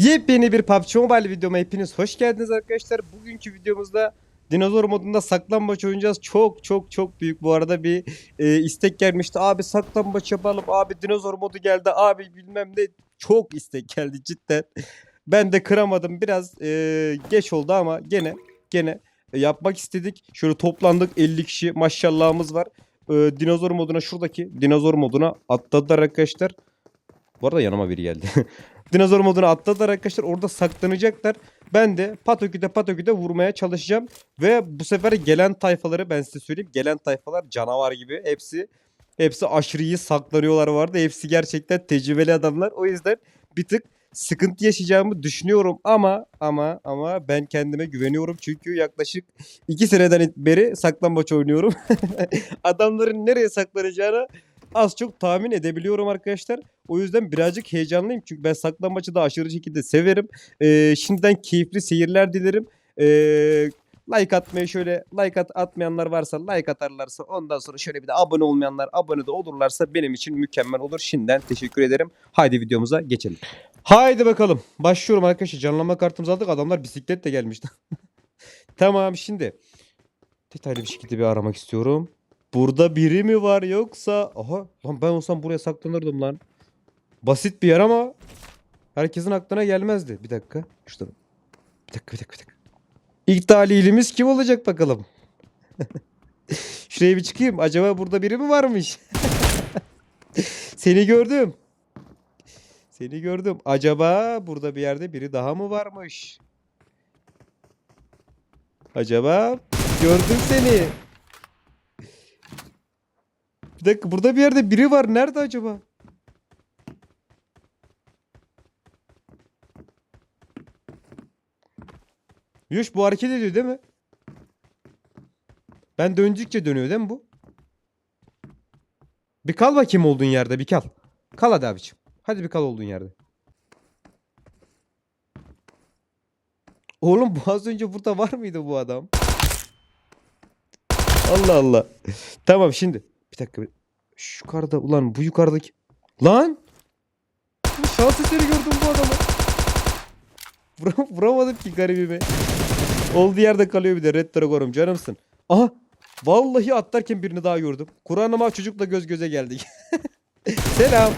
Yepyeni bir PUBG Mobile videoma hepiniz hoş geldiniz arkadaşlar. Bugünkü videomuzda dinozor modunda saklambaç oynayacağız. Çok çok çok büyük bu arada bir e, istek gelmişti. Abi saklambaç yapalım. Abi dinozor modu geldi. Abi bilmem ne. Çok istek geldi cidden. Ben de kıramadım. Biraz e, geç oldu ama gene gene yapmak istedik. Şöyle toplandık 50 kişi maşallahımız var. E, dinozor moduna şuradaki dinozor moduna atladılar arkadaşlar. Bu arada yanıma biri geldi. dinozor moduna atladılar arkadaşlar. Orada saklanacaklar. Ben de patoküde patoküde vurmaya çalışacağım. Ve bu sefer gelen tayfaları ben size söyleyeyim. Gelen tayfalar canavar gibi. Hepsi hepsi aşırı iyi saklanıyorlar vardı. Hepsi gerçekten tecrübeli adamlar. O yüzden bir tık sıkıntı yaşayacağımı düşünüyorum ama ama ama ben kendime güveniyorum çünkü yaklaşık 2 seneden beri saklambaç oynuyorum. Adamların nereye saklanacağını az çok tahmin edebiliyorum arkadaşlar. O yüzden birazcık heyecanlıyım çünkü ben saklambaçı da aşırı şekilde severim. Ee, şimdiden keyifli seyirler dilerim. Ee, like atmayı şöyle like at, atmayanlar varsa like atarlarsa ondan sonra şöyle bir de abone olmayanlar abone de olurlarsa benim için mükemmel olur. Şimdiden teşekkür ederim. Haydi videomuza geçelim. Haydi bakalım. Başlıyorum arkadaşlar. Canlanma kartımızı aldık. Adamlar bisikletle gelmişti. tamam şimdi. Detaylı bir şekilde bir aramak istiyorum. Burada biri mi var yoksa... Aha lan ben olsam buraya saklanırdım lan. Basit bir yer ama herkesin aklına gelmezdi. Bir dakika. Şurada. Bir dakika bir dakika bir dakika. İlk talihimiz kim olacak bakalım. Şuraya bir çıkayım. Acaba burada biri mi varmış? Seni gördüm. Seni gördüm. Acaba burada bir yerde biri daha mı varmış? Acaba gördüm seni. Bir dakika burada bir yerde biri var. Nerede acaba? Yuş bu hareket ediyor değil mi? Ben döndükçe dönüyor değil mi bu? Bir kal bakayım olduğun yerde bir kal. Kal hadi abiciğim. Hadi bir kal olduğun yerde. Oğlum bu az önce burada var mıydı bu adam? Allah Allah. tamam şimdi. Bir dakika. Şu yukarıda ulan bu yukarıdaki. Lan! Şans eseri gördüm bu adamı. Vura- Vuramadım ki garibime. Olduğu yerde kalıyor bir de Red Dragon'um canımsın. Aha! Vallahi atlarken birini daha gördüm. Kur'an'ıma çocukla göz göze geldik. Selam.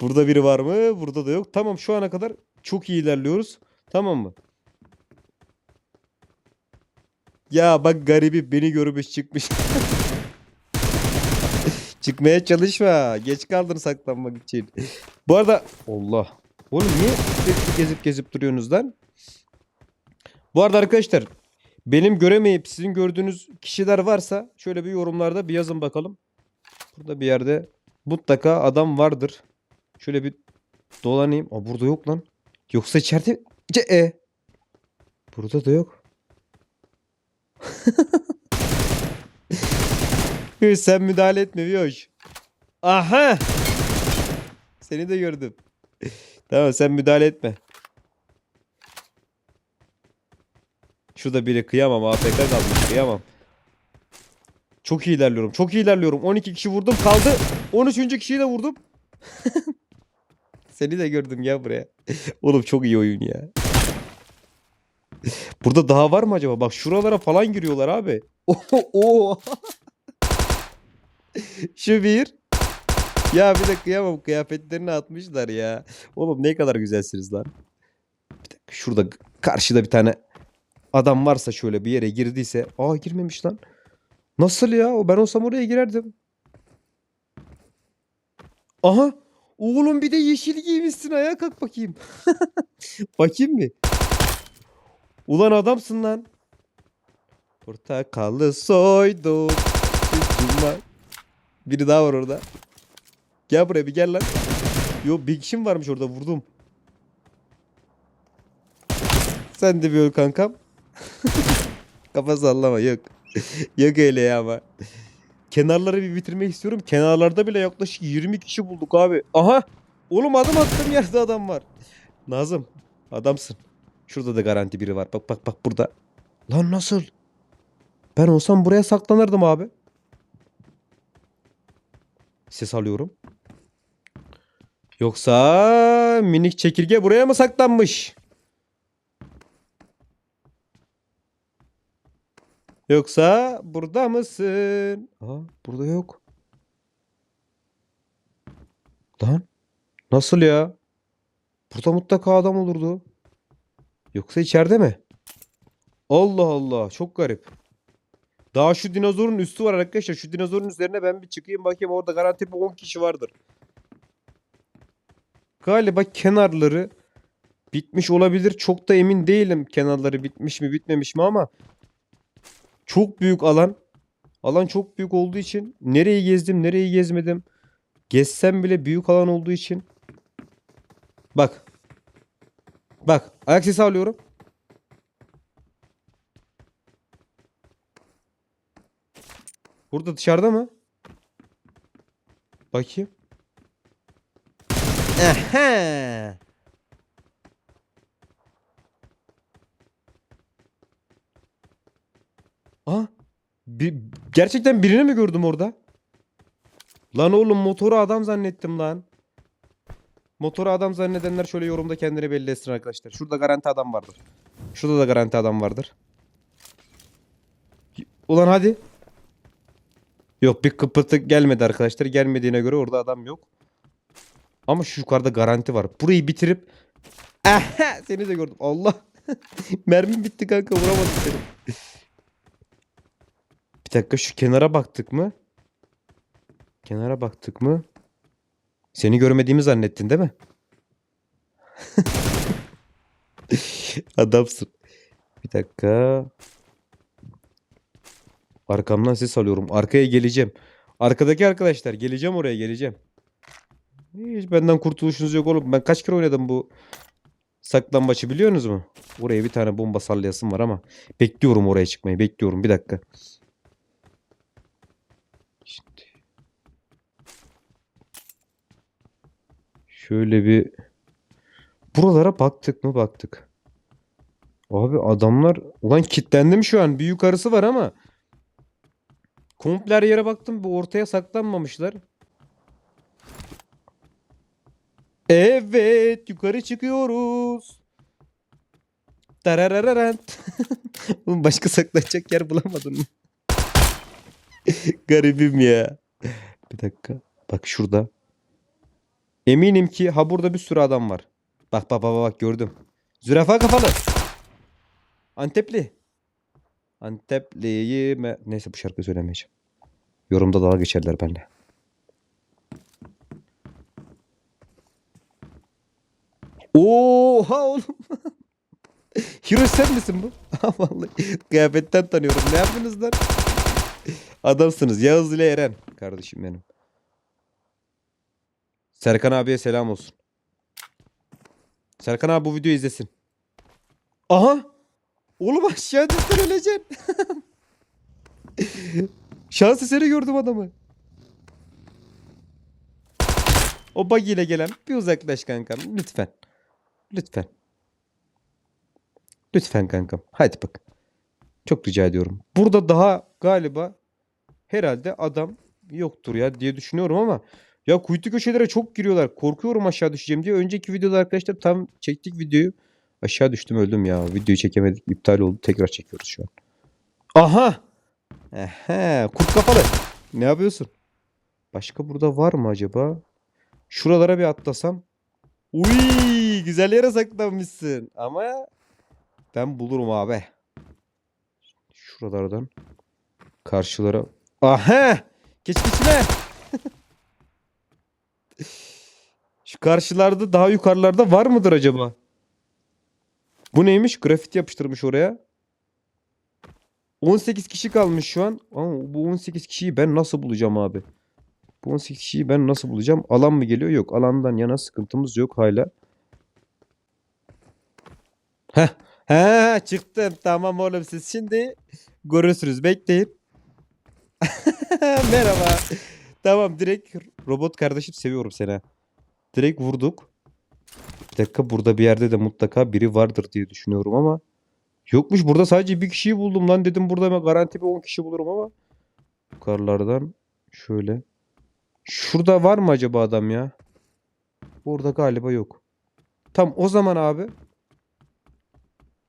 Burada biri var mı? Burada da yok. Tamam şu ana kadar çok iyi ilerliyoruz. Tamam mı? Ya bak garibi beni görmüş çıkmış. Çıkmaya çalışma. Geç kaldın saklanmak için. Bu arada Allah. Oğlum niye sürekli gezip gezip duruyorsunuz lan? Bu arada arkadaşlar benim göremeyip sizin gördüğünüz kişiler varsa şöyle bir yorumlarda bir yazın bakalım. Burada bir yerde mutlaka adam vardır. Şöyle bir dolanayım. Aa burada yok lan. Yoksa içeride Ce e. Burada da yok. Sen müdahale etme Viyoş. Aha. Seni de gördüm. tamam sen müdahale etme. Şurada biri kıyamam AFK kalmış kıyamam. Çok iyi ilerliyorum. Çok iyi ilerliyorum. 12 kişi vurdum kaldı. 13. kişiyi de vurdum. Seni de gördüm ya buraya. Oğlum çok iyi oyun ya. Burada daha var mı acaba? Bak şuralara falan giriyorlar abi. Oo. Şu bir. Ya bir de kıyamam kıyafetlerini atmışlar ya. Oğlum ne kadar güzelsiniz lan. Bir dakika şurada karşıda bir tane adam varsa şöyle bir yere girdiyse. Aa girmemiş lan. Nasıl ya? Ben olsam oraya girerdim. Aha. Oğlum bir de yeşil giymişsin. Ayağa kalk bakayım. bakayım mı? Ulan adamsın lan. Portakalı soydum. Biri daha var orada. Gel buraya bir gel lan. Yo bir kişim varmış orada vurdum. Sen de bir öl kankam. Kafa sallama yok. yok öyle ya ama. Kenarları bir bitirmek istiyorum. Kenarlarda bile yaklaşık 20 kişi bulduk abi. Aha. Oğlum adım attığım yerde adam var. Nazım adamsın. Şurada da garanti biri var. Bak bak bak burada. Lan nasıl? Ben olsam buraya saklanırdım abi. Ses alıyorum. Yoksa minik çekirge buraya mı saklanmış? Yoksa burada mısın? Aa, burada yok. Lan nasıl ya? Burada mutlaka adam olurdu. Yoksa içeride mi? Allah Allah çok garip. Daha şu dinozorun üstü var arkadaşlar. Şu dinozorun üzerine ben bir çıkayım bakayım orada garanti bir 10 kişi vardır. Galiba kenarları bitmiş olabilir. Çok da emin değilim kenarları bitmiş mi bitmemiş mi ama çok büyük alan. Alan çok büyük olduğu için nereyi gezdim nereyi gezmedim. Gezsem bile büyük alan olduğu için. Bak. Bak ayak sesi alıyorum. Burada dışarıda mı? Bakayım. Aha. Aa, bir, gerçekten birini mi gördüm orada? Lan oğlum motoru adam zannettim lan. Motoru adam zannedenler şöyle yorumda kendini belli etsin arkadaşlar. Şurada garanti adam vardır. Şurada da garanti adam vardır. Ulan hadi. Yok bir kıpırtı gelmedi arkadaşlar. Gelmediğine göre orada adam yok. Ama şu yukarıda garanti var. Burayı bitirip Aha, seni de gördüm. Allah. Mermim bitti kanka vuramadım seni. Bir dakika şu kenara baktık mı? Kenara baktık mı? Seni görmediğimi zannettin değil mi? Adamsın. Bir dakika. Arkamdan ses alıyorum. Arkaya geleceğim. Arkadaki arkadaşlar geleceğim oraya geleceğim. Hiç benden kurtuluşunuz yok oğlum. Ben kaç kere oynadım bu saklambaçı biliyorsunuz mu? Oraya bir tane bomba sallayasım var ama bekliyorum oraya çıkmayı. Bekliyorum bir dakika. Şöyle bir buralara baktık mı baktık. Abi adamlar ulan kilitlendim şu an. Bir yukarısı var ama komple yere baktım. Bu ortaya saklanmamışlar. Evet, yukarı çıkıyoruz. Tararararant. Oğlum başka saklanacak yer bulamadın mı? Garibim ya. Bir dakika. Bak şurada. Eminim ki ha burada bir sürü adam var. Bak bak bak bak gördüm. Zürafa kafalı. Antepli. Antepli'yi me... Neyse bu şarkıyı söylemeyeceğim. Yorumda dalga geçerler benimle. Oha oğlum. Hiro sen misin bu? Vallahi kıyafetten tanıyorum. Ne yaptınız lan? Adamsınız. Yağız ile Eren. Kardeşim benim. Serkan abiye selam olsun. Serkan abi bu videoyu izlesin. Aha! Oğlum aşağı düştün öleceksin. Şans eseri gördüm adamı. O buggy ile gelen bir uzaklaş kankam lütfen. Lütfen. Lütfen kankam. Hadi bak. Çok rica ediyorum. Burada daha galiba herhalde adam yoktur ya diye düşünüyorum ama ya kuytu köşelere çok giriyorlar. Korkuyorum aşağı düşeceğim diye. Önceki videoda arkadaşlar tam çektik videoyu. Aşağı düştüm öldüm ya. Videoyu çekemedik. iptal oldu. Tekrar çekiyoruz şu an. Aha! Ehe, kurt kafalı. Ne yapıyorsun? Başka burada var mı acaba? Şuralara bir atlasam. Uy, güzel yere saklanmışsın. Ama ben bulurum abi. Şuralardan karşılara. Aha! Geç geçme. Şu karşılarda daha yukarılarda var mıdır acaba? Bu neymiş? Grafiti yapıştırmış oraya. 18 kişi kalmış şu an. Ama bu 18 kişiyi ben nasıl bulacağım abi? Bu 18 kişiyi ben nasıl bulacağım? Alan mı geliyor? Yok. Alandan yana sıkıntımız yok hala. Heh. He çıktım. Tamam oğlum siz şimdi görürsünüz. Bekleyin. Merhaba. Tamam direkt robot kardeşim seviyorum seni. Direkt vurduk. Bir dakika burada bir yerde de mutlaka biri vardır diye düşünüyorum ama yokmuş. Burada sadece bir kişiyi buldum lan dedim burada ben garanti bir 10 kişi bulurum ama yukarılardan şöyle. Şurada var mı acaba adam ya? Burada galiba yok. Tam o zaman abi.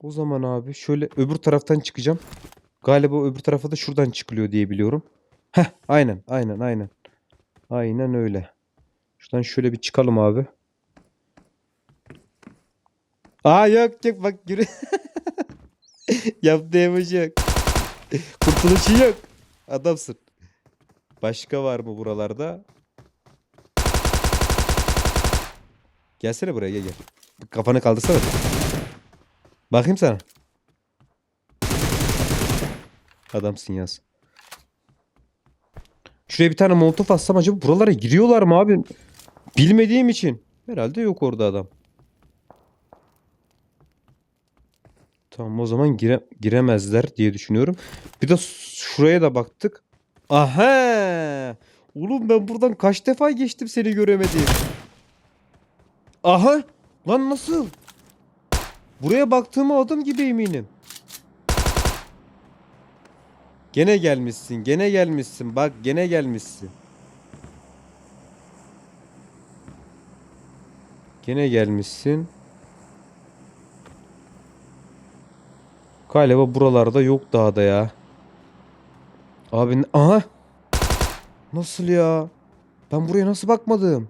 O zaman abi şöyle öbür taraftan çıkacağım. Galiba öbür tarafa da şuradan çıkılıyor diye biliyorum. Heh aynen aynen aynen. Aynen öyle. Şuradan şöyle bir çıkalım abi. Aa yok yok bak yürü. Yaptığı emoji yok. Kurtuluşu yok. Adamsın. Başka var mı buralarda? Gelsene buraya gel gel. Kafanı kaldırsana. Bakayım sana. Adamsın yaz. Şuraya bir tane molotof atsam acaba buralara giriyorlar mı abi? Bilmediğim için. Herhalde yok orada adam. Tamam o zaman gire giremezler diye düşünüyorum. Bir de şuraya da baktık. Aha! Oğlum ben buradan kaç defa geçtim seni göremedim. Aha! Lan nasıl? Buraya baktığıma adım gibi eminim. Gene gelmişsin, gene gelmişsin. Bak gene gelmişsin. Gene gelmişsin. Galiba buralarda yok dağda ya. Abi aha. Nasıl ya? Ben buraya nasıl bakmadım?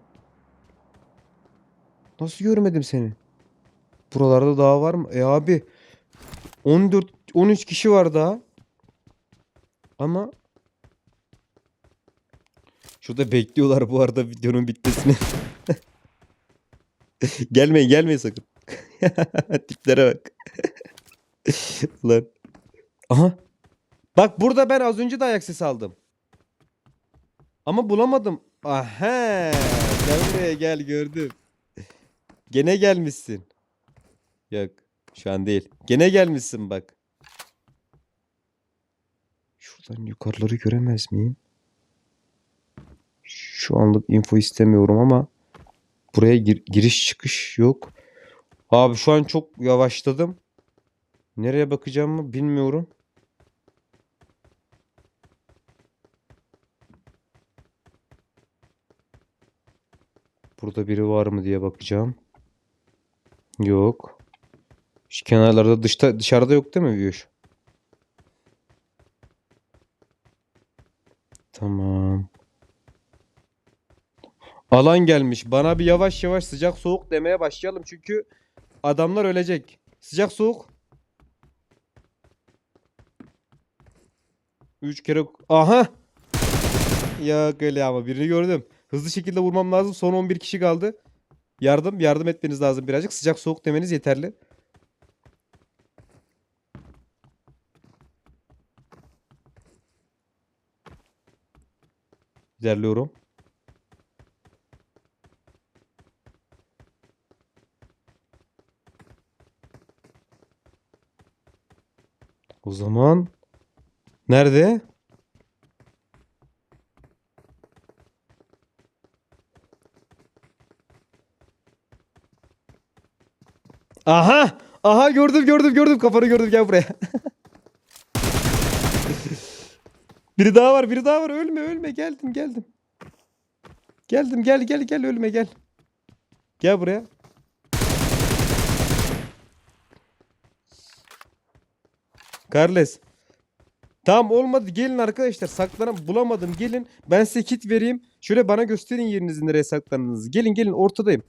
Nasıl görmedim seni? Buralarda daha var mı? E abi 14 13 kişi var daha. Ama Şurada bekliyorlar bu arada videonun bitmesini. gelmeyin gelmeyin sakın. Tiplere bak. Lan. Aha. Bak burada ben az önce de ayak sesi aldım. Ama bulamadım. Aha. Gel buraya gel gördüm. Gene gelmişsin. Yok. Şu an değil. Gene gelmişsin bak. Şuradan yukarıları göremez miyim? Şu anlık info istemiyorum ama buraya gir- giriş çıkış yok. Abi şu an çok yavaşladım. Nereye bakacağımı bilmiyorum. Burada biri var mı diye bakacağım. Yok. Şu kenarlarda dışta dışarıda yok değil mi Viyoş? Tamam. Alan gelmiş. Bana bir yavaş yavaş sıcak soğuk demeye başlayalım çünkü adamlar ölecek. Sıcak soğuk. Üç kere... Aha! Yok öyle ama birini gördüm. Hızlı şekilde vurmam lazım. Son 11 kişi kaldı. Yardım, yardım etmeniz lazım birazcık. Sıcak soğuk demeniz yeterli. İlerliyorum. O zaman nerede? Aha! Aha gördüm gördüm gördüm kafanı gördüm gel buraya. biri daha var biri daha var ölme ölme geldim geldim. Geldim gel gel gel ölme gel. Gel buraya. Carles. Tamam olmadı gelin arkadaşlar saklanan bulamadım gelin ben size kit vereyim. Şöyle bana gösterin yerinizi nereye saklandığınızı. Gelin gelin ortadayım.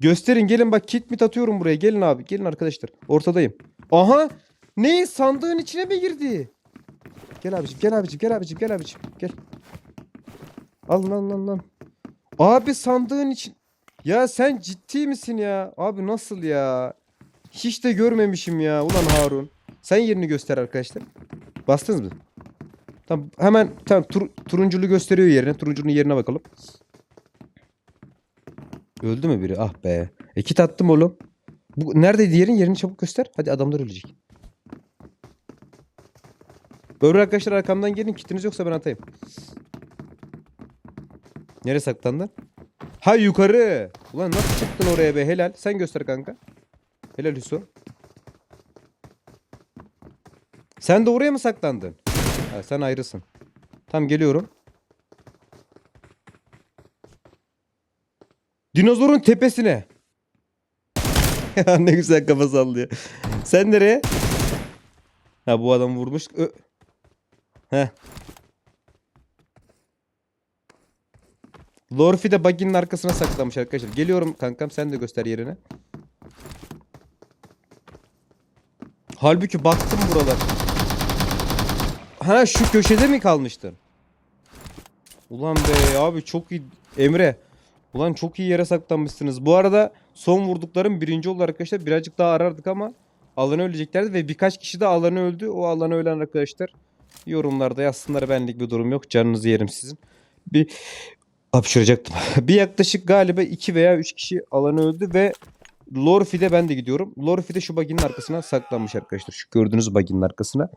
Gösterin gelin bak kit mit atıyorum buraya. Gelin abi gelin arkadaşlar. Ortadayım. Aha ne sandığın içine mi girdi? Gel abicim gel abicim gel abicim gel abicim gel. Al lan lan lan. Abi sandığın için. Ya sen ciddi misin ya? Abi nasıl ya? Hiç de görmemişim ya. Ulan Harun. Sen yerini göster arkadaşlar. Bastınız mı? Tamam hemen tamam tur, turunculu gösteriyor yerine. Turuncunun yerine bakalım. Öldü mü biri? Ah be. E kit attım oğlum. Bu neredeydi yerin? Yerini çabuk göster. Hadi adamlar ölecek. Böyle arkadaşlar arkamdan gelin. Kitiniz yoksa ben atayım. Nereye saklandın? Ha yukarı. Ulan nasıl çıktın oraya be? Helal. Sen göster kanka. Helal Hüso. Sen de oraya mı saklandın? Ha, sen ayrısın. Tam geliyorum. Dinozorun tepesine. Ne güzel kafa sallıyor. Sen nereye? Ha bu adam vurmuş. Ö Heh. Lorfi de buggy'nin arkasına saklanmış arkadaşlar. Geliyorum kankam sen de göster yerini. Halbuki baktım buralar. Ha şu köşede mi kalmıştın? Ulan be abi çok iyi. Emre. Ulan çok iyi yere saklanmışsınız. Bu arada son vurduklarım birinci oldu arkadaşlar. Birazcık daha arardık ama alanı öleceklerdi ve birkaç kişi de alanı öldü. O alanı ölen arkadaşlar yorumlarda yazsınlar benlik bir durum yok. Canınızı yerim sizin. Bir hapşıracaktım. bir yaklaşık galiba 2 veya 3 kişi alanı öldü ve Lorfi'de ben de gidiyorum. Lorfi de şu baginin arkasına saklanmış arkadaşlar. Şu gördüğünüz baginin arkasına.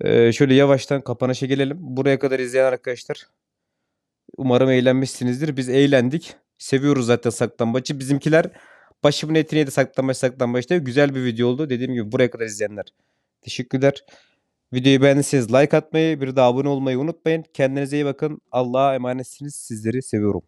Ee, şöyle yavaştan kapanışa gelelim. Buraya kadar izleyen arkadaşlar umarım eğlenmişsinizdir. Biz eğlendik. Seviyoruz zaten saklambaçı. Bizimkiler başımın etini yedi saklambaç saklambaç diye. Güzel bir video oldu. Dediğim gibi buraya kadar izleyenler. Teşekkürler. Videoyu beğendiyseniz like atmayı, bir de abone olmayı unutmayın. Kendinize iyi bakın. Allah'a emanetsiniz. Sizleri seviyorum.